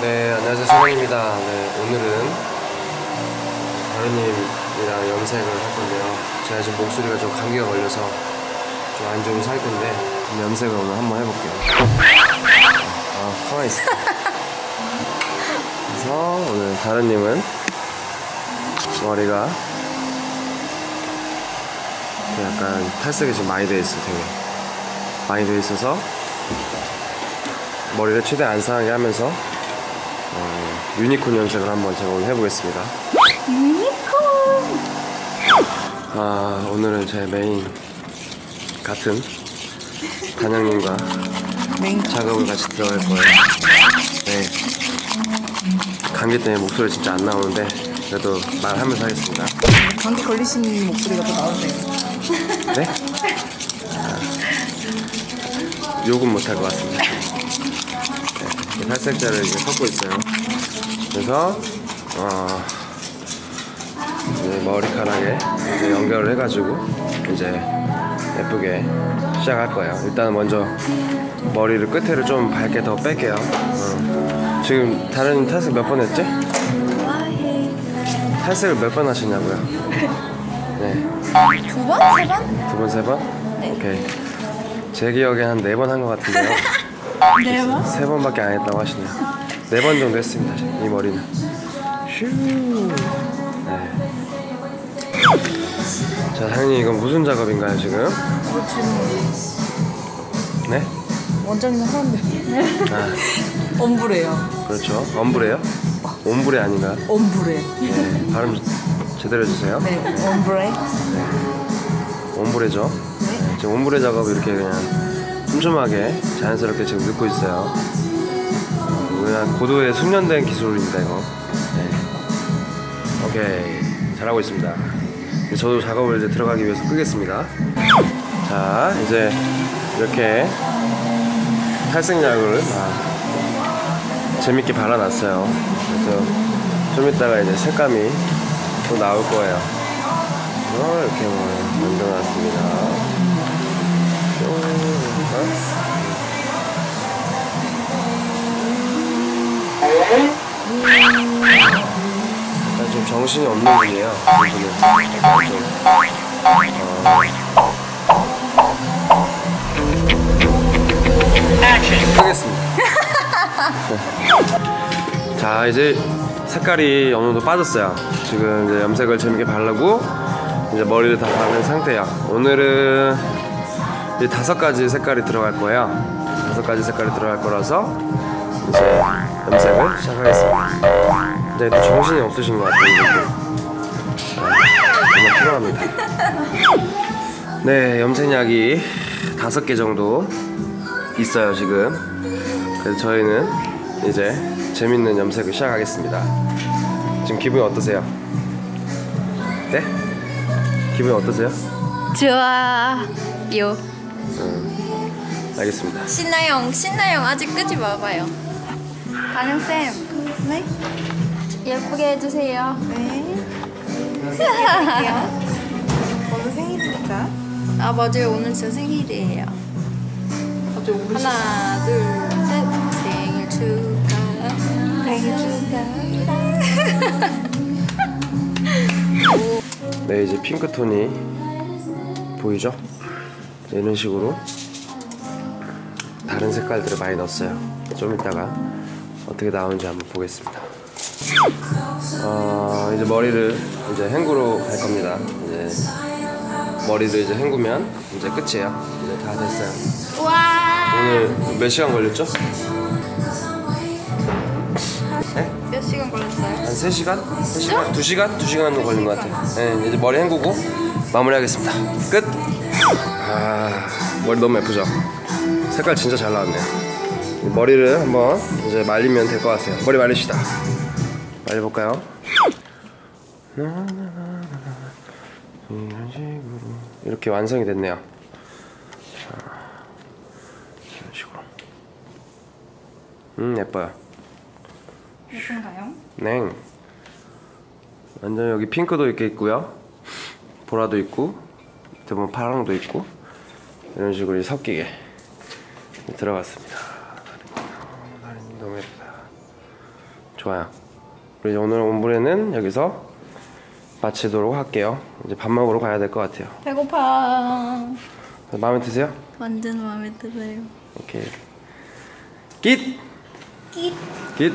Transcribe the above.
네, 안녕하세요. 선영입니다. 네, 오늘은 다른님이랑 염색을 할 건데요. 제가 지금 목소리가 좀 감기가 걸려서 좀 안 좋은 상태인데 염색을 오늘 한번 해볼게요. 아, 가만히 있어. 그래서 오늘 다른님은 머리가 약간 탈색이 좀 많이 돼 있어, 되게. 많이 돼 있어서 머리를 최대한 안 상하게 하면서 어, 유니콘 염색을 한번 제가 오늘 해보겠습니다. 유니콘 아 오늘은 제 메인 같은 단양님과 맹 작업을 같이 들어갈 거예요. 네. 감기 때문에 목소리 진짜 안 나오는데 그래도 말하면서 하겠습니다. 감기 걸리신 목소리가 더 나오네요 네? 아, 욕은 못할 것 같습니다. 네, 탈색제를 이제 섞고 있어요. 그래서 어, 이제 머리카락에 이제 연결을 해가지고 이제 예쁘게 시작할 거예요. 일단은 먼저 머리를 끝에를 좀 밝게 더 뺄게요. 어. 지금 다른 탈색 몇 번 했지? 탈색을 몇 번 하셨냐고요? 네. 두 번? 세 번? 두 번, 세 번? 네. 오케이. 제 기억에 한 네 번 한 것 같은데요. 네 번? 세 번밖에 안 했다고 하시네요. 네 번 정도 했습니다. 이 머리는. 슈. 네. 자, 사장님 이건 무슨 작업인가요 지금? 네? 원장님 하는데 아, 엄브레요 그렇죠. 엄브레요? 옴브레 아닌가요? 엄브레 네. 발음 제대로 해주세요. 네 엄브레 옴브레죠. 네, 지금 옴브레 작업을 이렇게 그냥 촘촘하게 자연스럽게 지금 넣고 있어요. 어, 그냥 고도의 숙련된 기술입니다 이거. 네. 오케이 잘하고 있습니다. 저도 작업을 이제 들어가기 위해서 끄겠습니다. 자 이제 이렇게 탈색약을 아, 재밌게 발라놨어요. 그래서 좀 이따가 이제 색감이 또 나올 거예요. 어, 이렇게 뭐 만들어놨습니다. 약간 좀 정신이 없는 분이에요. 이분은. 좀, 어... 끄겠습니다. 네. 자, 이제 색깔이 어느 정도 빠졌어요. 지금 이제 염색을 재밌게 바르고 이제 머리를 다 바른 상태야. 오늘은 이제 다섯 가지 색깔이 들어갈 거예요. 다섯 가지 색깔이 들어갈 거라서 이제 염색을 시작하겠습니다. 근데 또 정신이 없으신 것 같아요. 아, 정말 필요합니다. 네, 염색약이 다섯 개 정도 있어요, 지금. 그래서 저희는 이제 재밌는 염색을 시작하겠습니다. 지금 기분이 어떠세요? 네? 기분이 어떠세요? 좋아요. 알겠습니다. 신나영, 신나영 아직 끄지 마봐요. 다영 쌤, 네? 예쁘게 해주세요. 네 오늘 생일이니까 아 맞아요, 오늘 제 생일이에요. 하나, 둘, 셋, 생일 축하. 생일 축하합니다 네, 이제 핑크톤이 보이죠? 이런 식으로 다른 색깔들을 많이 넣었어요. 좀 이따가 어떻게 나오는지 한번 보겠습니다. 어, 이제 머리를 이제 헹구러 갈 겁니다. 이제 머리를 이제 헹구면 이제 끝이에요. 이제 다 됐어요. 와, 오늘 몇 시간 걸렸죠? 네? 몇 시간 걸렸어요? 한 3시간? 3시간? 2시간? 2시간 정도 걸린 것 같아요. 네, 이제 머리 헹구고 마무리하겠습니다. 끝! 아, 머리 너무 예쁘죠? 색깔 진짜 잘 나왔네요. 이 머리를 한번 이제 말리면 될 것 같아요. 머리 말립시다. 말려볼까요? 이런 식으로 이렇게 완성이 됐네요. 자, 이런 식으로. 음, 예뻐요. 예쁜가요? 네. 완전 여기 핑크도 이렇게 있고요. 보라도 있고, 밑에 보면 파랑도 있고, 이런 식으로 섞이게 들어갔습니다. 너무 예쁘다. 좋아요. 우리 오늘 옴브레는 여기서 마치도록 할게요. 이제 밥 먹으러 가야 될 것 같아요. 배고파. 마음에 드세요? 완전 마음에 들어요. 오케이. 깃! 깃. 깃!